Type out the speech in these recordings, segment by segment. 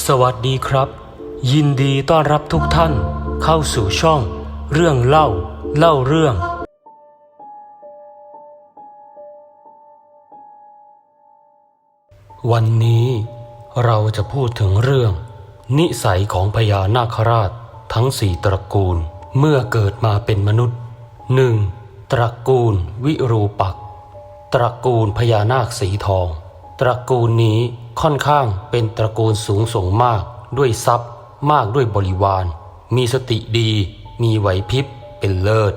สวัสดีครับ ยินดีต้อนรับทุกท่านเข้าสู่ช่อง เรื่องเล่าเล่าเรื่อง วันนี้เราจะพูดถึงเรื่อง นิสัยของพญานาคราชทั้งสี่ตระกูลเมื่อเกิดมาเป็นมนุษย์ 1. ตระกูลวิรูปักษ์ตระกูลพญานาคสีทอง ตระกูลนี้ค่อนข้างเป็นตระกูลสูงส่งมากด้วยทรัพย์ มากด้วยบริวาร มีสติดี มีไหวพริบ เป็นเลิศ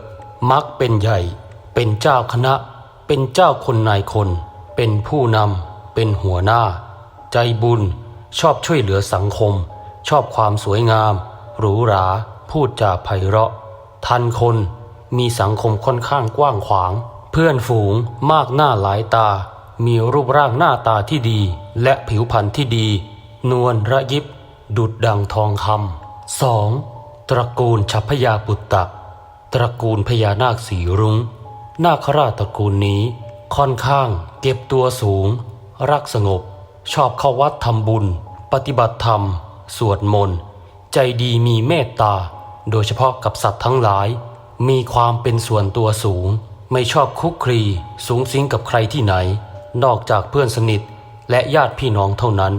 มักเป็นใหญ่ เป็นเจ้าคณะ เป็นเจ้าคนนายคน เป็นผู้นำ เป็นหัวหน้า ใจบุญ ชอบช่วยเหลือสังคม ชอบความสวยงาม หรูหรา พูดจาไพเราะ ทันคน มีสังคมค่อนข้างกว้างขวาง เพื่อนฝูงมากหน้าหลายตา มีรูปร่างหน้าตาที่ดี และผิวพรรณที่ดี นวลระยิบ ดุดดังทองคำสองตระกูลชัพพยาปุตตะ ตระกูลพญานาคสีรุง้ง นาคราชตระกูลนี้ ค่อนข้างเก็บตัวสูง รักสงบ ชอบเข้าวัดทำบุญ ปฏิบัติธรรม สวดมนต์ ใจดีมีเมตตา โดยเฉพาะกับสัตว์ทั้งหลาย มีความเป็นส่วนตัวสูง ไม่ชอบคุกคลีสูงสิงกับใครที่ไหน นอกจากเพื่อนสนิทและญาติพี่น้องเท่านั้น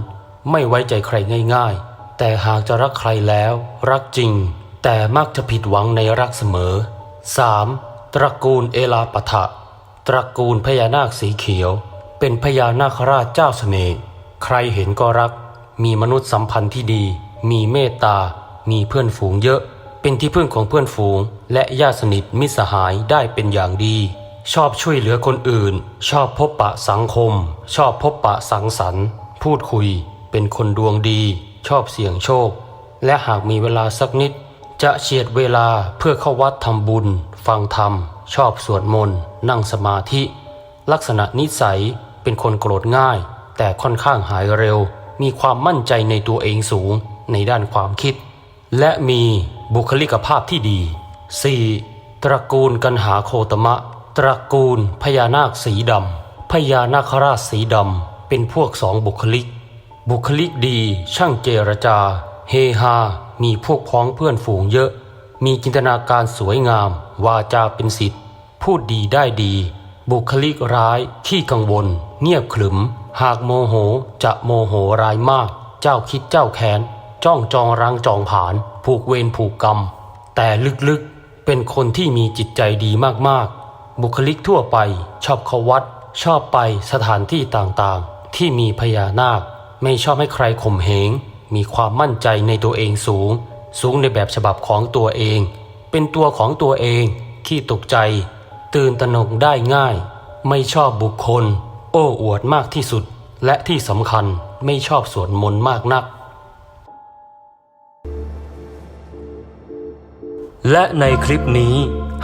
ไม่ไว้ใจใครง่าย ๆ แต่หากจะรักใครแล้ว รักจริง แต่มักจะผิดหวังในรักเสมอ 3. ตระกูลเอลาปะทะ ตระกูลพญานาคสีเขียว เป็นพญานาคราชเจ้าเสน่ห์ใครเห็นก็รัก มีมนุษยสัมพันธ์ที่ดี มีเมตตา มีเพื่อนฝูงเยอะ เป็นที่พึ่งของเพื่อนฝูง และญาติสนิทมิตรสหายได้เป็นอย่างดี ชอบช่วยเหลือคนอื่น ชอบพบปะสังคม ชอบพบปะสังสรรค์ พูดคุย เป็นคนดวงดี ชอบเสี่ยงโชค และหากมีเวลาสักนิด จะเฉียดเวลาเพื่อเข้าวัดทำบุญ ฟังธรรม ชอบสวดมนต์ นั่งสมาธิ ลักษณะนิสัยเป็นคนโกรธง่าย แต่ค่อนข้างหายเร็ว มีความมั่นใจในตัวเองสูงในด้านความคิด และมีบุคลิกภาพที่ดี 4. ตระกูลกันหาโคตมะ ตระกูลพญานาคสีดำพญานาคราชสีดำเป็นพวกสองบุคลิก บุคลิกดีช่างเจรจา เฮฮา มีพวกพ้องเพื่อนฝูงเยอะ มีจินตนาการสวยงาม วาจาเป็นสิทธิ์ พูดดีได้ดี บุคลิกร้าย ขี้กังวล เงียบขรึม หากโมโหจะโมโหร้ายมาก เจ้าคิดเจ้าแค้น จ้องจองรังจองผาน ผูกเวรผูกกรรม แต่ลึกๆ เป็นคนที่มีจิตใจดีมากๆ บุคลิกทั่วไปชอบเข้าวัด ชอบไปสถานที่ต่างๆ ที่มีพญานาค ไม่ชอบให้ใครข่มเหง มีความมั่นใจในตัวเองสูง สูงในแบบฉบับของตัวเอง เป็นตัวของตัวเองขี้ตกใจ ตื่นตระหนกได้ง่าย ไม่ชอบบุคคล โอ้อวดมากที่สุด และที่สำคัญไม่ชอบสวดมนต์มากนัก และในคลิปนี้